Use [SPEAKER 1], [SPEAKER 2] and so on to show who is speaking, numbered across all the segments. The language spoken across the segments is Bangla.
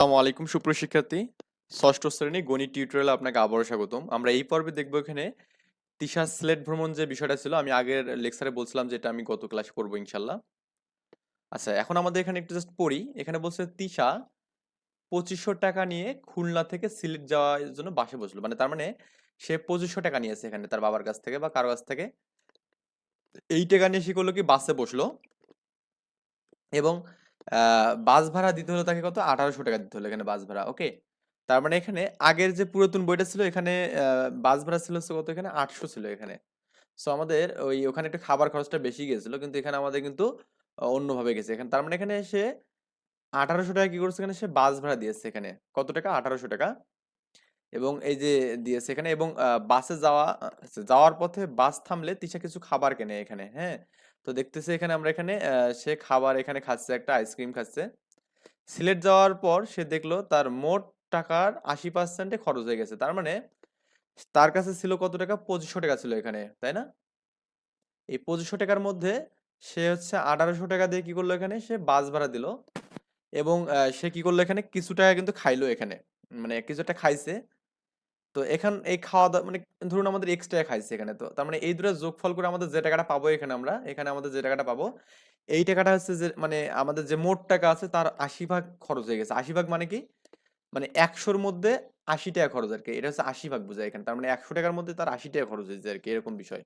[SPEAKER 1] আসসালামু আলাইকুম সুপ্রশিক্ষার্থী ষষ্ঠ শ্রেণি গণিত টিউটোরিয়ালে আপনাকে আবারও স্বাগতম। আমরা এই পর্বে দেখব এখানে তিশা সিলেট ভ্রমণ যে বিষয়টা ছিল, আমি আগের লেকচারে বলছিলাম যে এটা আমি গত ক্লাসে করব ইনশাল্লাহ আচ্ছা এখন আমাদের এখানে একটু জাস্ট পড়ি। এখানে বলছে, তিশা পঁচিশশো টাকা নিয়ে খুলনা থেকে সিলেট যাওয়ার জন্য বাসে বসল। মানে তার মানে সে পঁচিশশো টাকা নিয়েছে এখানে তার বাবার কাছ থেকে বা কারও কাছ থেকে। এই টাকা নিয়ে সে করল কি? বাসে বসল। এবং বাস ভাড়া দিতে হলো তাকে কত? আঠারোশো টাকা দিতে হলো এখানে বাস ভাড়া, ওকে? তার মানে এখানে আগের যে পুরাতন বইটা ছিল এখানে বাস ভাড়া ছিল কত এখানে? আটশো ছিল এখানে। সো আমাদের ওই ওখানে একটু খাবার খরচটা বেশি গেছিল, কিন্তু এখানে আমাদের কিন্তু অন্যভাবে গেছে। এখানে তার মানে এখানে সে আঠারোশো টাকা কি করছে এখানে? সে বাস ভাড়া দিয়েছে এখানে। কত টাকা? আঠারোশো টাকা। এবং এই যে দিয়েছে এখানে এবং বাসে যাওয়া, যাওয়ার পথে বাস থামলে তিশা কিছু খাবার কেনে এখানে হ্যাঁ? তো দেখতেছি এখানে আমরা এখানে সে খাবার এখানে খাচ্ছে, একটা আইসক্রিম খাচ্ছে। সিলেট যাওয়ার পর সে দেখল তার মোট টাকার আশি পার্সেন্টে খরচ হয়ে গেছে। তার মানে তার কাছে ছিল কত টাকা? পঁচিশশো টাকা ছিল এখানে, তাই না? এই পঁচিশশো টাকার মধ্যে সে হচ্ছে আঠারোশো টাকা দিয়ে কি করল এখানে? সে বাস ভাড়া দিল এবং সে কি করল এখানে? কিছু টাকা কিন্তু খাইলো এখানে। মানে কিছুটা খাইছে। তো এখান, এই খাওয়া দাওয়া মানে ধরুন আমাদের এক্সট্রা খাইছে এখানে। তো তার মানে এই দুটো যোগফল করে আমাদের যে টাকাটা পাবো এখানে আমরা, এখানে আমাদের যে টাকাটা পাবো, এই টাকাটা হচ্ছে যে মানে আমাদের যে মোট টাকা আছে তার আশি ভাগ খরচ হয়ে গেছে। আশি ভাগ মানে কি? মানে একশোর মধ্যে আশি টাকা খরচ আর কি। এটা হচ্ছে আশি ভাগ বোঝায় এখানে। তার মানে একশো টাকার মধ্যে তার আশি টাকা খরচ হয়েছে আর কি, এরকম বিষয়।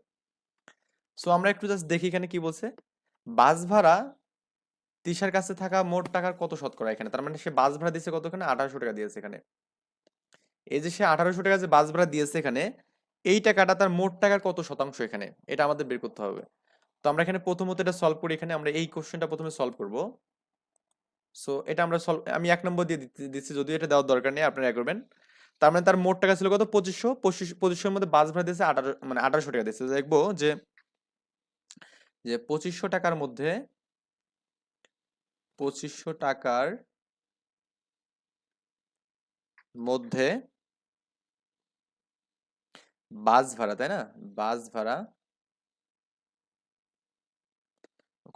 [SPEAKER 1] সো আমরা একটু জাস্ট দেখি এখানে কি বলছে? বাস ভাড়া তিশার কাছে থাকা মোট টাকার কত শতকরা এখানে? তার মানে সে বাস ভাড়া দিয়েছে কত এখানে আঠারোশো টাকা দিয়েছে এখানে। এই যে সে আঠারোশো টাকা যে বাস ভাড়া দিয়েছে এখানে, এই টাকাটা তার মোট টাকার কত শতাংশ এখানে? এটা আমাদের বের করতে হবে। তো আমরা এখানে প্রথমত এটা সলভ করি, এখানে আমরা এই কোশ্চেনটা প্রথমে সলভ করব। সো এটা আমরা সলভ আমি এক নম্বর দিয়ে দিচ্ছি- দিচ্ছি, যদিও এটা দেওয়ার দরকার নেই, আপনারা করবেন। তার মানে তার মোট টাকা ছিল কত? পঁচিশশো, পঁচিশ, পঁচিশশোর মধ্যে বাস ভাড়া দিয়েছে আঠারো মানে আঠারোশো টাকা দিয়েছে। দেখব যে যে পঁচিশশো টাকার মধ্যে, পঁচিশশো টাকার মধ্যে বাস ভাড়া, তাই না? বাস ভাড়া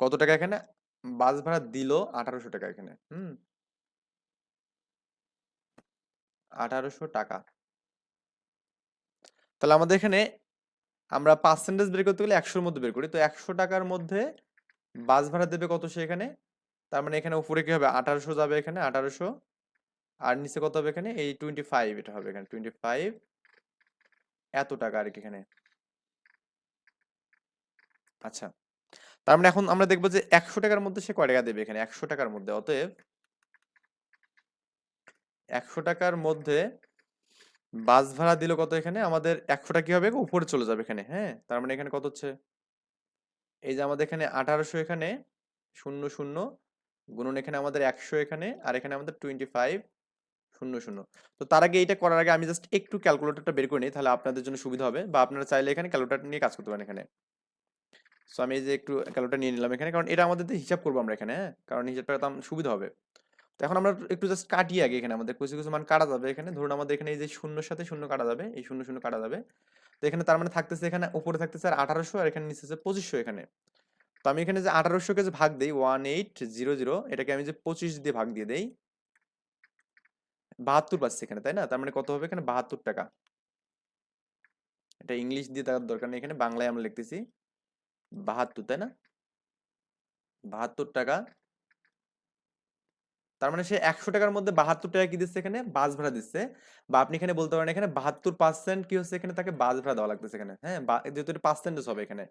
[SPEAKER 1] কত টাকা এখানে? বাস ভাড়া দিল আঠারোশো টাকা এখানে, হুম। আঠারোশো টাকা। তাহলে আমাদের এখানে আমরা পার্সেন্টেজ বের করতে গেলে একশোর মধ্যে বের করি। তো একশো টাকার মধ্যে বাস ভাড়া দেবে কত সে এখানে? তার মানে এখানে উপরে কি হবে? আঠারোশো যাবে এখানে, আঠারোশো। আর নিচে কত হবে এখানে? এই টোয়েন্টি ফাইভ এটা হবে এখানে টোয়েন্টি ফাইভ এত টাকা আর কি এখানে। আচ্ছা। তার মানে এখন আমরা দেখব যে একশো টাকার মধ্যে সে কয় টাকা দেবে এখানে? একশো টাকার মধ্যে। অতএব একশো টাকার মধ্যে বাস ভাড়া দিল কত এখানে? আমাদের একশো টাকা কি হবে? উপরে চলে যাবে এখানে হ্যাঁ? তার মানে এখানে কত হচ্ছে? এই যে আমাদের এখানে আঠারোশো এখানে, শূন্য শূন্য, গুণন এখানে আমাদের একশো এখানে, আর এখানে আমাদের টোয়েন্টি ফাইভ শূন্য শূন্য তো তার আগে এইটা করার আগে আমি জাস্ট একটু ক্যালকুলেটরটা বের করে নিই, তাহলে আপনাদের জন্য সুবিধা হবে বা আপনারা চাইলে এখানে ক্যালকুলেটর নিয়ে কাজ করতে পারেন এখানে। সো আমি এই যে একটু ক্যালকুলেটর নিয়ে নিলাম এখানে, কারণ এটা আমাদের হিসাব করব আমরা এখানে হ্যাঁ? কারণ হিসাবটা তো আমার সুবিধা হবে। তো এখন আমরা একটু জাস্ট কাটি আগে এখানে আমাদের, কিছু কিছু মান কাটা যাবে এখানে। ধরুন আমাদের এখানে এই যে শূন্যর সাথে শূন্য কাটা যাবে, এই শূন্য শূন্য কাটা যাবে। তো এখানে তার মানে থাকতেছে এখানে, উপরে থাকতেছে আর আঠারোশো আর এখানে নিচে পঁচিশশো এখানে। তো আমি এখানে যে আঠারোশোকে যে ভাগ দিই ওয়ান এইট জিরো জিরো এটাকে আমি যে পঁচিশ দিয়ে ভাগ দিয়ে দেই বাহাত্তর পাচ্ছি এখানে, তাই না? তার মানে কত হবে এখানে? বাহাত্তর টাকা। এটা ইংলিশ দিয়ে দেওয়ার দরকার নেই এখানে, বাংলায় আমরা লিখতেছি বাহাত্তর, তাই না? বাহাত্তর টাকা। তার মানে সে একশো টাকার মধ্যে বাহাত্তর টাকা কি দিচ্ছে এখানে? বাস ভাড়া দিচ্ছে। বা আপনি এখানে বলতে পারেন এখানে বাহাত্তর পার্সেন্ট কি হচ্ছে এখানে? তাকে বাস ভাড়া দেওয়া লাগতেছে এখানে হ্যাঁ? যেহেতু এটা পার্সেন্টেজ হবে এখানে।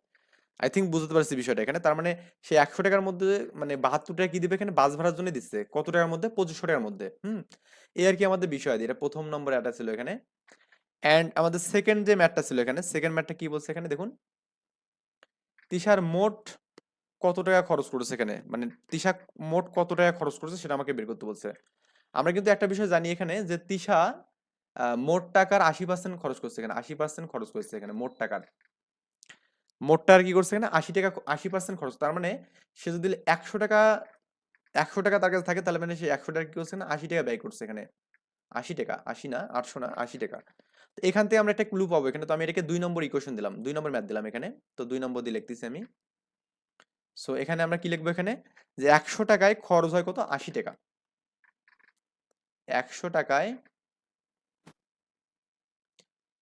[SPEAKER 1] আই থিঙ্ক বুঝতে পারছি বিষয়টা। এখানে তার মানে সে একশো টাকার মধ্যে মানে বাহাত্তর টাকা কি দিবে এখানে? বাস ভাড়ার জন্য দিচ্ছে। কত টাকার মধ্যে? পঁচিশশো টাকার মধ্যে। হুম? এই আর কি আমাদের বিষয় এটা প্রথম নম্বরে এটা ছিল এখানে। অ্যান্ড আমাদের সেকেন্ড যে ম্যাটটা ছিল এখানে সেকেন্ড ম্যাটটা কি বলছে এখানে? দেখুন। তিশার মোট কত টাকা খরচ করেছে এখানে? মানে তিশা মোট কত টাকা খরচ করেছে সেটা আমাকে বের করতে বলছে। আমরা কিন্তু একটা বিষয় জানি এখানে যে তিশা মোট টাকার আশি পার্সেন্ট খরচ করছে এখানে। আশি পার্সেন্ট খরচ করছে এখানে, মোট টাকার। মোট টাকার কি করছে এখানে আশি টাকা আশি পার্সেন্ট খরচ। তার মানে সে যদি একশো টাকা একশো টাকা তার কাছে থাকে, তাহলে মানে সে একশো টাকা কি করছে না? আশি টাকা ব্যয় করছে এখানে। আশি টাকা, আশি না, আটশো না, আশি টাকা। তো এখান থেকে আমরা একটা ক্লু পাবো এখানে। তো আমি এটাকে দুই নম্বর ইকুয়েশন দিলাম। দুই নম্বর ম্যাথ দিলাম এখানে। তো দুই নম্বর দিয়ে লিখতেছি আমি। সো এখানে আমরা কি লিখব এখানে? যে একশো টাকায় খরচ হয় কত? আশি টাকা। একশো টাকায়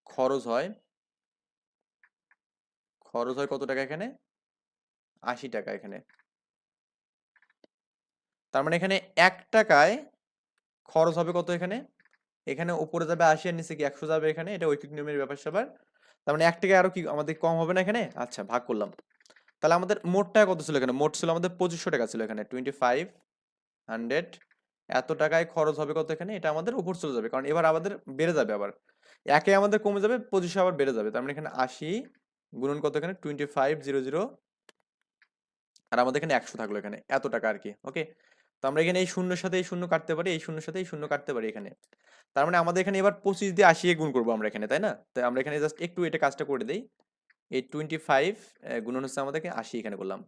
[SPEAKER 1] খরচ হয় খরচ হয় কত টাকা এখানে? আশি টাকা এখানে। তার মানে এখানে এক টাকায় খরচ হবে কত এখানে? এখানে উপরে যাবে আশি আর নিচে কি একশো যাবে এখানে? এটা ঐকিক নিয়মের ব্যাপার স্যাপার তার মানে এক টাকায় আরও কি আমাদের কম হবে না এখানে? আচ্ছা ভাগ করলাম। তাহলে আমাদের মোট টাকা কত ছিল এখানে? মোট ছিল আমাদের পঁচিশশো টাকা ছিল এখানে টোয়েন্টি ফাইভ হান্ড্রেড এত টাকায় খরচ হবে কত এখানে? এটা আমাদের উপর চলে যাবে। কারণ এবার আমাদের বেড়ে যাবে আবার। একে আমাদের কমে যাবে, পঁচিশশো আবার বেড়ে যাবে। তার মানে এখানে আশি গুণন কত এখানে? টোয়েন্টি ফাইভ জিরো জিরো আর আমাদের এখানে একশো থাকল এখানে, এত টাকা আর কি ওকে তো আমরা এখানে এই শূন্যের সাথে এই শূন্য কাটতে পারি, এই শূন্যের সাথে এই শূন্য কাটতে পারি এখানে। তার মানে আমাদের এখানে এবার পঁচিশ দিয়ে আশি গুণ করব আমরা এখানে, তাই না? তাই আমরা এখানে জাস্ট একটু এটা কাজটা করে দিই। এই টোয়েন্টি ফাইভ গুণন হচ্ছে আমাদেরকে আশি এখানে করলাম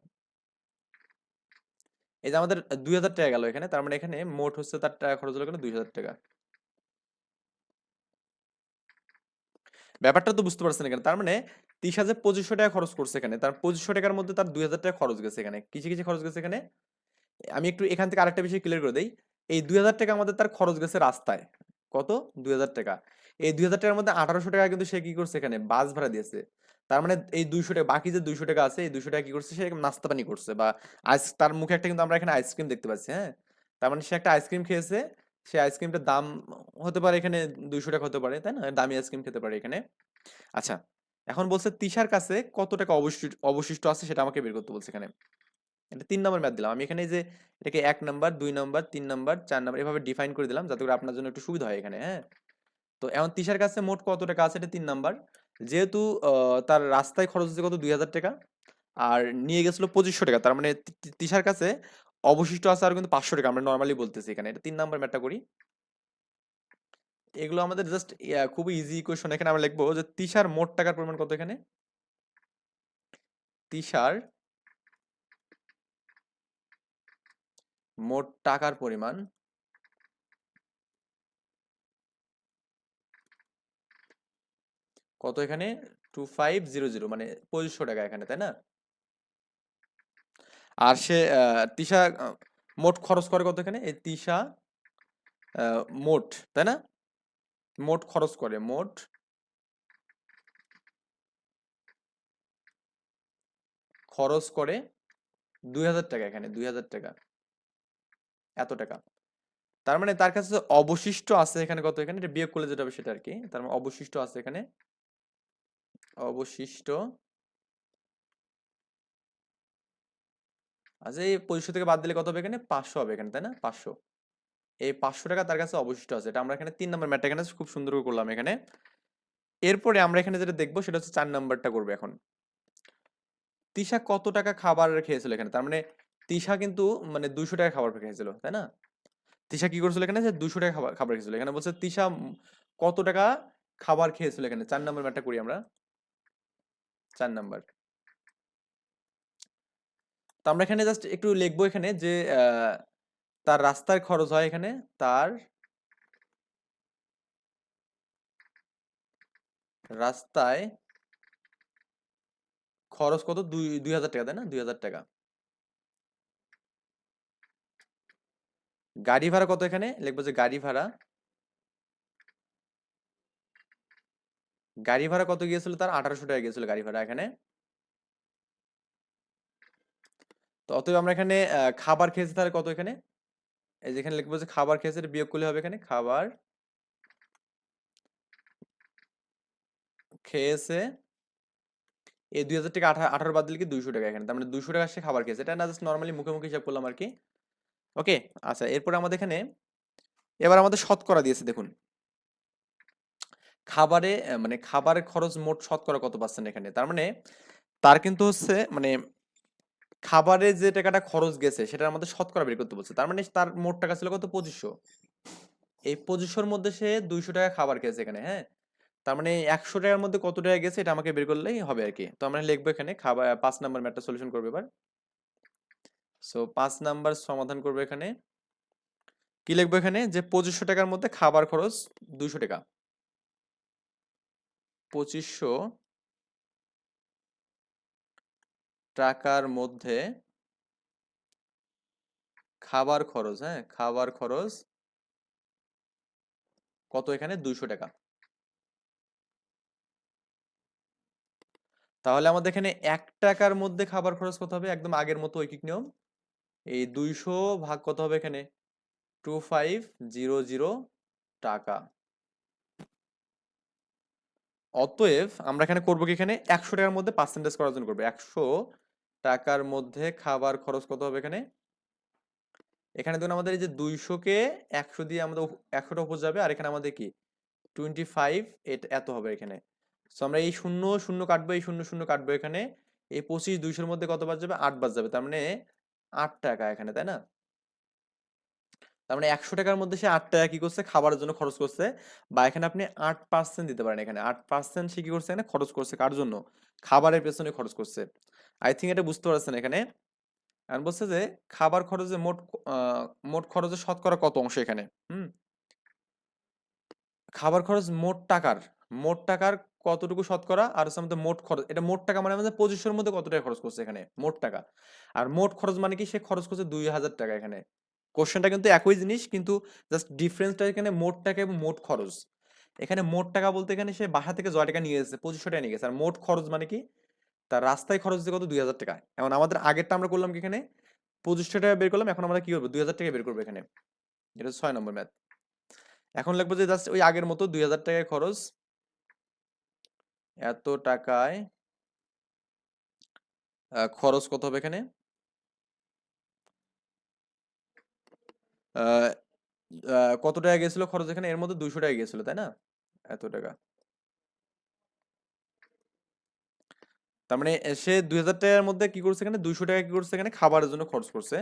[SPEAKER 1] এই যে আমাদের দুই হাজার টাকা গেল এখানে, তার মানে এখানে মোট হচ্ছে তার টাকা খরচ হলো এখানে দুই হাজার টাকা। ব্যাপারটা তো বুঝতে পারছেন এখানে। তার মানে তিরিশ হাজার পঁচিশশো টাকা খরচ করছে এখানে। তার পঁচিশশো টাকার মধ্যে তার দুই হাজার টাকা খরচ গেছে এখানে। কিসে কিসে খরচ গেছে এখানে। আমি একটু এখান থেকে আরেকটা বিষয় ক্লিয়ার করে দিই। এই দুই হাজার টাকা আমাদের তার খরচ গেছে রাস্তায়। কত? দুই হাজার টাকা। এই দুই হাজার টাকার মধ্যে আঠারোশো টাকা কিন্তু সে কি করছে এখানে? বাস ভাড়া দিয়েছে। তার মানে এই দুইশো টাকা, বাকি যে দুইশো টাকা আছে, এই দুইশো টাকা কি করছে? সে নাস্তা পানি করছে বা আইস তার মুখে একটা কিন্তু আমরা এখানে আইসক্রিম দেখতে পাচ্ছি হ্যাঁ? তার মানে সে একটা আইসক্রিম খেয়েছে। সে আইসক্রিমটার দাম হতে পারে এখানে দুইশো টাকা হতে পারে, তাই না? দামি আইসক্রিম খেতে পারে এখানে। আচ্ছা এখন বলছে তিশার কাছে কত টাকা অবশিষ্ট অবশিষ্ট আছে সেটা আমাকে বের করতে বলছে এখানে। এটা তিন নম্বর ম্যাথ দিলাম। আমি এখানে যে এটাকে এক নাম্বার, দুই নাম্বার, তিন নাম্বার, চার নাম্বার এভাবে ডিফাইন করে দিলাম যাতে করে আপনার জন্য একটু সুবিধা হয় এখানে হ্যাঁ? তো এখন তিশার কাছে মোট কত টাকা আছে এটা তিন নাম্বার। যেহেতু তার রাস্তায় খরচ হচ্ছে কত? দুই হাজার টাকা। আর নিয়ে গেছিল পঁচিশশো টাকা। তার মানে তিশার কাছে অবশিষ্ট আছে আর কিন্তু পাঁচশো টাকা, আমরা নর্মালি বলতেছি এখানে। এটা তিন নাম্বার ম্যাথটা করি। এগুলো আমাদের জাস্ট খুবই ইজি ইকুয়েশন এখানে আমরা লিখব যে তিশার মোট টাকার পরিমাণ কত এখানে? তিশার মোট টাকার পরিমাণ কত এখানে? টু ফাইভ জিরো জিরো মানে পঁচিশশো টাকা এখানে, তাই না? আর সে তিশা মোট খরচ করে কত এখানে? এই তিশা মোট, তাই না? মোট খরচ করে, মোট খরচ করে দুই হাজার টাকা এখানে, দুই হাজার টাকা। এত টাকা। তার মানে তার কাছে অবশিষ্ট আছে এখানে কত এখানে? এটা বিয়োগ করলে যেটা হবে সেটা আর কি তার মানে অবশিষ্ট আছে এখানে। অবশিষ্ট আচ্ছা এই পঁচিশশো থেকে বাদ দিলে কত হবে এখানে? পাঁচশো হবে এখানে, তাই না? পাঁচশো। এই পাঁচশো টাকা তার কাছে অবশিষ্ট আছে। এটা আমরা এখানে তিন নম্বর ম্যাটটা এখানে খুব সুন্দর করে করলাম এখানে। এরপরে আমরা এখানে যেটা দেখব সেটা হচ্ছে চার নাম্বারটা করবে এখন। তিশা কত টাকা খাবার খেয়েছিল এখানে? তার মানে তিশা কিন্তু মানে দুইশো টাকা খাবার খেয়েছিল, তাই না? তিশা কি করছিল এখানে? যে দুশো টাকা খাবার খাবার খেয়েছিল। এখানে বলছে তিশা কত টাকা খাবার খেয়েছিল এখানে? চার নাম্বার ম্যাটটা করি আমরা। চার নাম্বার। তো আমরা এখানে জাস্ট একটু লিখব এখানে যে তার রাস্তার খরচ হয় এখানে তার রাস্তায় খরচ কত? দুই দুই হাজার টাকা, তাই না? দুই হাজার টাকা। গাড়ি ভাড়া কত এখানে? লিখব যে গাড়ি ভাড়া। গাড়ি ভাড়া কত গিয়েছিল তার? আঠারোশো টাকা গিয়েছিল গাড়ি ভাড়া এখানে। তো অতএব আমরা এখানে খাবার খেয়েছি তাহলে কত এখানে? এই যেখানে লিখব যে খাবার খেয়েছে বিয়োগ করলে হবে এখানে? খাবার খেয়েছে, এই দুই হাজার টাকা আঠা- আঠারো বাদ দিলে কি দুইশো টাকা এখানে? তার মানে দুইশো টাকা সে খাবার খেয়েছে। এটা না জাস্ট নর্মালি মুখে মুখে হিসাব করলাম আর কি ওকে আচ্ছা এরপরে আমাদের এখানে, এবার আমাদের শতকরা দিয়েছে, দেখুন। খাবারে মানে খাবারের খরচ মোট শতকরা কত পার্সেন্ট এখানে? তার মানে তার কিন্তু হচ্ছে মানে খাবারে যে টাকাটা খরচ গেছে, সেটার মধ্যে শতকরা বের করতে বলছে। তার মানে তার মোট টাকা ছিল কত? পঁচিশশো। এই পঁচিশশোর মধ্যে সে দুইশো টাকা খাবার খেয়েছে এখানে হ্যাঁ? তার মানে একশো টাকার মধ্যে কত টাকা গেছে, এটা আমাকে বের করলেই হবে আর কি। তো আমরা লিখব এখানে, খাবার, পাঁচ নাম্বার ম্যাটটা সলিউশন করবে এবার। সো পাঁচ নাম্বার সমাধান করব এখানে। কি লিখব এখানে? যে পঁচিশশো টাকার মধ্যে খাবার খরচ দুইশো টাকা। পঁচিশশো টাকার মধ্যে খাবার খরচ হ্যাঁ? খাবার খরচ কত এখানে? দুইশো টাকা। তাহলে আমাদের এখানে এক টাকার মধ্যে খাবার খরচ কত হবে? একদম আগের মতো ঐকিক নিয়ম। এই দুইশো ভাগ কত হবে এখানে? টু ফাইভ জিরো জিরো টাকা। অতএব আমরা এখানে করব কি এখানে? একশো টাকার মধ্যে পার্সেন্টেজ করার জন্য করব। একশো টাকার মধ্যে খাবার খরচ কত হবে এখানে? এখানে দেখুন আমাদের এই যে দুইশোকে একশো দিয়ে আমাদের একশোটা উপর যাবে, আর এখানে আমাদের কি? টোয়েন্টি ফাইভ এত হবে এখানে। সো আমরা এই শূন্য শূন্য কাটবো, এই শূন্য শূন্য কাটবো এখানে। এই পঁচিশ দুইশোর মধ্যে কত বাজ যাবে? আট বাজ যাবে। তার মানে আট টাকা এখানে, তাই না? তার মানে একশো টাকার মধ্যে সে আট টাকা কি করছে? খাবারের জন্য খরচ করছে। বা এখানে আপনি আট পার্সেন্ট দিতে পারেন এখানে। আট পার্সেন্ট সে কি করছে এখানে? খরচ করছে। কার জন্য? খাবারের পেছনে খরচ করছে। আই থিঙ্ক এটা বুঝতে পারছেন এখানে। আর বলছে যে, খাবার খরচে মোট মোট খরচের শতকরা কত অংশ এখানে? হুম? খাবার খরচ মোট টাকার মোট টাকার কতটুকু শতকরা? আর হচ্ছে আমাদের মোট খরচ, এটা মোট টাকা মানে আমাদের পঁচিশের মধ্যে কত টাকা খরচ করছে এখানে? মোট টাকা। আর মোট খরচ মানে কি? সে খরচ করছে দুই হাজার টাকা এখানে। কোশ্চেনটা কিন্তু একই জিনিস, কিন্তু জাস্ট ডিফারেন্সটা এখানে মোট টাকা এবং মোট খরচ। এখানে মোট টাকা বলতে এখানে সে বাসা থেকে জয় টাকা নিয়ে গেছে পঁচিশশো টাকা নিয়ে গেছে। আর মোট খরচ মানে কি? তার রাস্তায় খরচ দিতে কত? দুই হাজার টাকা। এখন আমাদের আগেরটা আমরা করলাম কি এখানে? পঁচিশশো টাকা বের করলাম, এখন আমরা কি করব? দুই হাজার টাকা বের করব এখানে। এটা ছয় নম্বর ম্যাথ এখন লিখব যে জাস্ট ওই আগের মতো দুই হাজার টাকায় খরচ এত টাকায় খরচ কত হবে এখানে? কত টাকা গেছিল খরচ এখানে? এর মধ্যে দুইশো টাকা গেছিল, তাই না? এত টাকা। তার মানে সে দুই হাজার টাকার মধ্যে কি করছে এখানে? দুইশো টাকা কি করছে এখানে? খাবারের জন্য খরচ করছে।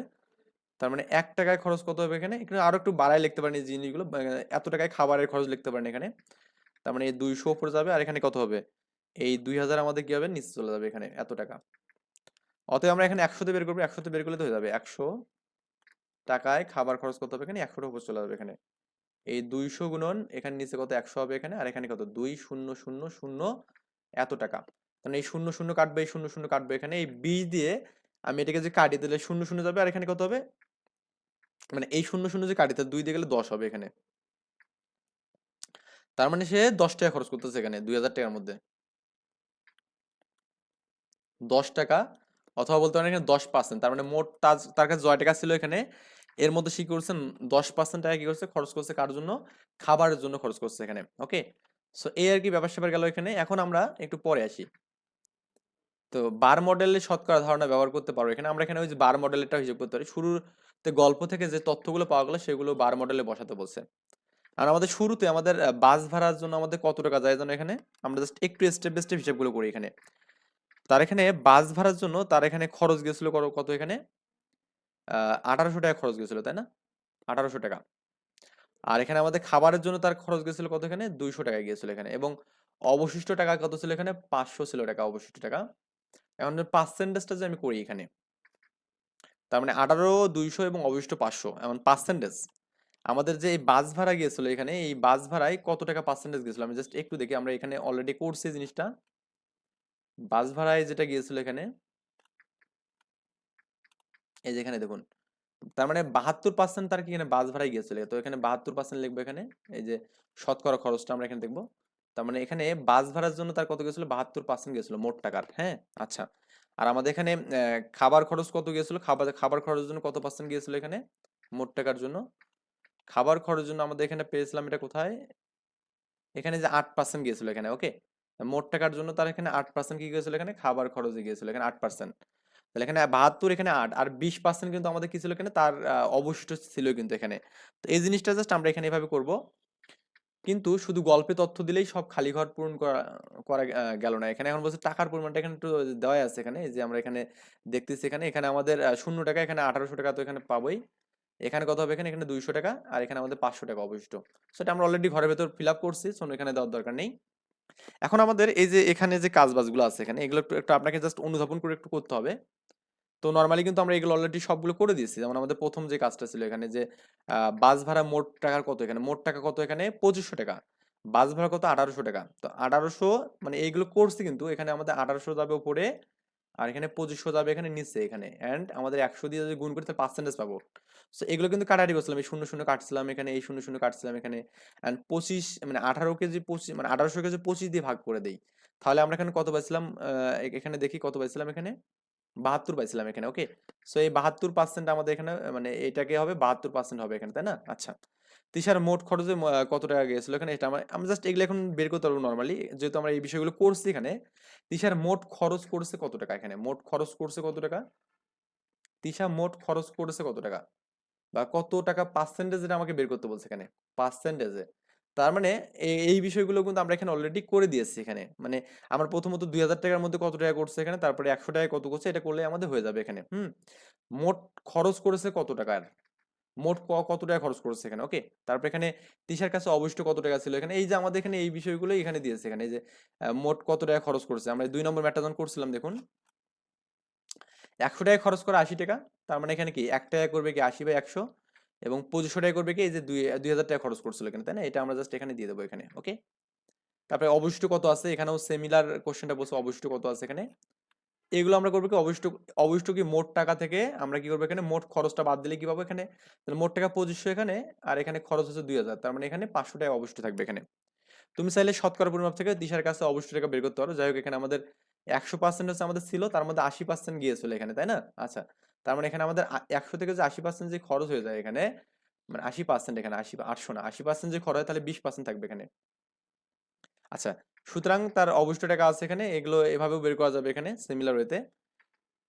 [SPEAKER 1] তার মানে এক টাকায় খরচ কত হবে এখানে? এখানে আরও একটু বাড়ায় লিখতে পারেন এই জিনিসগুলো। এত টাকায় খাবারের খরচ লিখতে পারেন এখানে। তার মানে দুইশো উপরে যাবে আর এখানে কত হবে? এই দুই হাজার আমাদের কি হবে? নিচে চলে যাবে এখানে এত টাকা। অতএব আমরা এখানে একশোতে বের করব। একশোতে বের করলে তো হয়ে যাবে একশো টাকায় খাবার খরচ কত হবে এখানে? একশোটা উপর চলে যাবে এখানে। এই দুইশো গুণন এখানে নিচে কত? একশো হবে এখানে। আর এখানে কত? দুই শূন্য শূন্য শূন্য এত টাকা। মানে এই শূন্য শূন্য কাটবে, এই শূন্য শূন্য কাটবে এখানে এই বিশ দিয়ে আমি এটাকে যে কাটিয়ে দিলে শূন্য শূন্য যাবে আর এখানে কত হবে? মানে এই শূন্য শূন্য যে কাটিতে দুই দিয়ে গেলে দশ হবে এখানে। তার মানে সে দশ টাকা খরচ করতেছে এখানে, দুই হাজার টাকার মধ্যে। দশ টাকা, অথবা বলতে পারেন এখানে দশ পার্সেন্ট তার মানে মোট তার তার কাছে জয় টাকা ছিল এখানে। এর মধ্যে সে করছে? দশ পার্সেন্ট টাকা কি করছে? খরচ করছে কার জন্য? খাবারের জন্য খরচ করছে এখানে ওকে সো এই আর কি ব্যাপার স্যাপার গেল এখানে। এখন আমরা একটু পরে আসি। তো বার মডেলের শতকরা ধারণা ব্যবহার করতে পারব। এখানে আমরা এখানে ওই যে বার মডেলেরটা হিসেব করতে পারি। শুরুতে গল্প থেকে যে তথ্যগুলো পাওয়া গেলো, সেগুলো বার মডেলে বসাতে বলছে। আর আমাদের শুরুতে আমাদের বাস ভাড়ার জন্য আমাদের কত টাকা যায় যেন এখানে? আমরা জাস্ট একটু স্টেপ বাই স্টেপ হিসাবগুলো করি এখানে। তার এখানে বাস ভাড়ার জন্য তার এখানে খরচ গেছিল কত এখানে? আঠারোশো টাকা খরচ গেছিল, তাই না? আঠারোশো টাকা। আর এখানে আমাদের খাবারের জন্য তার খরচ গেছিল কত এখানে? দুইশো টাকা গিয়েছিল এখানে। এবং অবশিষ্ট টাকা কত ছিল এখানে? পাঁচশো ছিল টাকা অবশিষ্ট টাকা। এখন পার্সেন্টেজটা যে আমি করি এখানে, তার মানে আঠারো, দুইশো এবং অবশিষ্ট পাঁচশো, এমন পার্সেন্টেজ আমাদের যে বাস ভাড়া গিয়েছিল এখানে, এই বাস ভাড়ায় কত টাকা পার্সেন্টেজ গেছিল আমি জাস্ট একটু দেখি, আমরা এখানে অলরেডি করছি জিনিসটা। বাস ভাড়ায় যেটা গিয়েছিল এখানে, এই যে এখানে দেখুন, তার মানে বাহাত্তর পার্সেন্ট তার কি এখানে বাস ভাড়ায় গিয়েছিল? তো এখানে বাহাত্তর পার্সেন্ট লিখব এখানে, এই যে শতকরা খরচটা আমরা এখানে দেখব। তার মানে এখানে বাস ভাড়ার জন্য তার কত গেছিল? বাহাত্তর পার্সেন্ট গেছিল মোট টাকার হ্যাঁ? আচ্ছা। আর আমাদের এখানে খাবার খরচ কত গিয়েছিল খাবার খাবার খরচের জন্য কত পার্সেন্ট গিয়েছিল এখানে? মোট টাকার জন্য? খাবার খরচের জন্য আমাদের এখানে পেয়েছিলাম এটা কোথায়? এখানে যে আট পার্সেন্ট গিয়েছিল এখানে ওকে মোট টাকার জন্য তার এখানে আট পার্সেন্ট কি গিয়েছিল এখানে? খাবার খরচে গিয়েছিল এখানে আট পার্সেন্ট তাহলে এখানে বাহাত্তর, এখানে আট, আর বিশ পার্সেন্ট কিন্তু আমাদের কি ছিল এখানে? তার, অবশিষ্ট ছিল কিন্তু এখানে। তো এই জিনিসটা জাস্ট আমরা এখানে এভাবে করব। কিন্তু শুধু গল্পে তথ্য দিলেই সব খালি ঘর পূরণ করা করা গেল না। এখানে এখন বলছে টাকার পরিমাণটা এখানে একটু দেওয়া আছে এখানে। যে আমরা এখানে দেখতেছি এখানে এখানে আমাদের শূন্য টাকা, এখানে আঠারোশো টাকা তো এখানে পাবোই। এখানে কত হবে? এখানে এখানে দুইশো টাকা আর এখানে আমাদের পাঁচশো টাকা অবশিষ্ট। সেটা আমরা অলরেডি ঘরের ভেতর ফিল আপ করছি। সো এখানে দেওয়ার দরকার নেই। এখন আমাদের এই যে এখানে যে কাজ বাজগুলো আছে এখানে, এগুলো একটু আপনাকে জাস্ট অনুধাবন করে একটু করতে হবে। তো নর্মালি কিন্তু আমরা এগুলো অলরেডি সবগুলো করে দিয়েছি। যেমন আমাদের প্রথম যে কাজটা ছিল এখানে যে বাস ভাড়া মোট টাকার কত এখানে? মোট টাকা কত এখানে? পঁচিশশো টাকা। বাস ভাড়া কত? আঠারোশো টাকা। তো আঠারোশো মানে এইগুলো করছি কিন্তু এখানে আমাদের আঠারোশো যাবে উপরে আর এখানে পঁচিশশো যাবে এখানে নিচে এখানে। অ্যান্ড আমাদের একশো দিয়ে যদি গুণ করি তাহলে পার্সেন্টেজ পাবো। সো এগুলো কিন্তু কাটাকাটি করছিলাম। এই শূন্য শূন্য কাটছিলাম এখানে, এই শূন্য শূন্য কাটছিলাম এখানে। অ্যান্ড পঁচিশ মানে আঠারো কেজি পঁচিশ মানে আঠারোশো কেজি পঁচিশ দিয়ে ভাগ করে দেই। তাহলে আমরা এখানে কত পাইছিলাম? এখানে দেখি কত পাইছিলাম এখানে? বাহাত্তর পাইছিলাম এখানে ওকে সো এই বাহাত্তর পার্সেন্ট আমাদের এখানে মানে এটাকে হবে বাহাত্তর পার্সেন্ট হবে এখানে, তাই না? আচ্ছা। তিসার মোট খরচে কত টাকা গিয়েছিল এখানে? এটা আমরা আমরা জাস্ট এগুলো এখন বের করতে পারব নর্মালি যেহেতু আমরা এই বিষয়গুলো করছি এখানে। তিসার মোট খরচ করছে কত টাকা এখানে? মোট খরচ করছে কত টাকা? তিশা মোট খরচ করেছে কত টাকা? বা কত টাকা পার্সেন্টেজে আমাকে বের করতে বলছে এখানে? পার্সেন্টেজে তার মানে এই বিষয়গুলো কিন্তু আমরা এখানে অলরেডি করে দিয়েছি এখানে। মানে আমার প্রথমত দুই হাজার টাকার মধ্যে কত টাকা করছে এখানে, তারপরে একশো টাকা কত করছে, এটা করলে আমাদের হয়ে যাবে এখানে। হুম? মোট খরচ করেছে কত টাকার মোট কত টাকা খরচ করেছে এখানে? ওকে তারপর এখানে তিশার কাছে অবশিষ্ট কত টাকা ছিল এখানে? এই যে আমাদের এখানে এই বিষয়গুলো এখানে দিয়েছে এখানে যে মোট কত টাকা খরচ করেছে? আমরা দুই নম্বর ম্যাটটা যখন করছিলাম, দেখুন। একশো টাকা খরচ করে আশি টাকা, তার মানে এখানে কি, এক টাকা করবে কি আশি বা একশো? এবং পঁচিশশো টাকা করবে কি? এই যে দুই দুই হাজার টাকা খরচ করছিল এখানে, তাই না? এটা আমরা জাস্ট এখানে দিয়ে দেবো এখানে ওকে তারপরে অবশিষ্ট কত আছে? এখানেও সিমিলার কোশ্চেনটা বলছে, অবশিষ্ট কত আছে এখানে? এগুলো আমরা করব কি? অবশিষ্ট অবশিষ্ট কি? মোট টাকা থেকে আমরা কি করব এখানে? মোট খরচটা বাদ দিলে কি পাবো এখানে? তাহলে মোট টাকা পঁচিশশো এখানে, আর এখানে খরচ হচ্ছে দুই হাজার, তার মানে এখানে পাঁচশো টাকা অবশিষ্ট থাকবে এখানে। তুমি চাইলে শতকরা পরিমাপ থেকে দিশার কাছে অবশিষ্ট টাকা বের করতে পারো। যাই হোক, এখানে আমাদের একশো পার্সেন্ট হচ্ছে আমাদের ছিল, তার মধ্যে আশি পার্সেন্ট গিয়েছিল এখানে, তাই না? আচ্ছা তার মানে এখানে আমাদের একশো থেকে যে আশি পার্সেন্ট যে খরচ হয়ে যায় এখানে মানে আশি পার্সেন্ট এখানে, আশি, আটশো না, আশি পার্সেন্ট যে খরচ হয় তাহলে বিশ পার্সেন্ট থাকবে এখানে। আচ্ছা সুতরাং তার অবশিষ্ট টাকা আছে এখানে, এগুলো এভাবেও বের করা যাবে এখানে সিমিলার ওয়েতে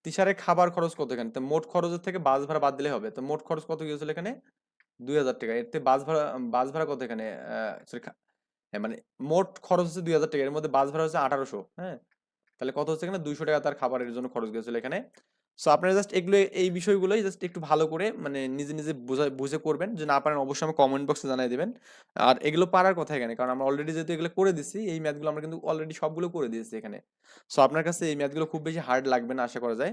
[SPEAKER 1] তিসারের খাবার খরচ কত এখানে? তো মোট খরচের থেকে বাস ভাড়া বাদ দিলে হবে, তো মোট খরচ কত গিয়েছিল এখানে? দুই হাজার টাকা, এর থেকে বাস ভাড়া বাস ভাড়া কত এখানে? হ্যাঁ মানে মোট খরচ হচ্ছে দুই হাজার টাকা, এর মধ্যে বাস ভাড়া হচ্ছে আঠারোশো হ্যাঁ? তাহলে কত হচ্ছে এখানে? দুইশো টাকা তার খাবারের জন্য খরচ গেছিল এখানে। সো আপনারা জাস্ট এগুলো, এই বিষয়গুলোই জাস্ট একটু ভালো করে মানে নিজে নিজে বুঝা করবেন। যে না পারেন, অবশ্যই আমার কমেন্ট বক্সে জানিয়ে দিবেন। আর এগুলো পারার কথা এখানে, কারণ আমরা অলরেডি যেহেতু এগুলো করে দিছি, এই ম্যাথগুলো আমরা কিন্তু অলরেডি সবগুলো করে দিয়েছি এখানে। সো আপনার কাছে এই ম্যাথগুলো খুব বেশি হার্ড লাগবে না, আশা করা যায়।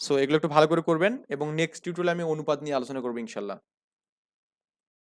[SPEAKER 1] সো এগুলো একটু ভালো করে করবেন এবং নেক্সট টিউটোরিয়ালে আমি অনুপাত নিয়ে আলোচনা করব, ইনশাল্লাহ।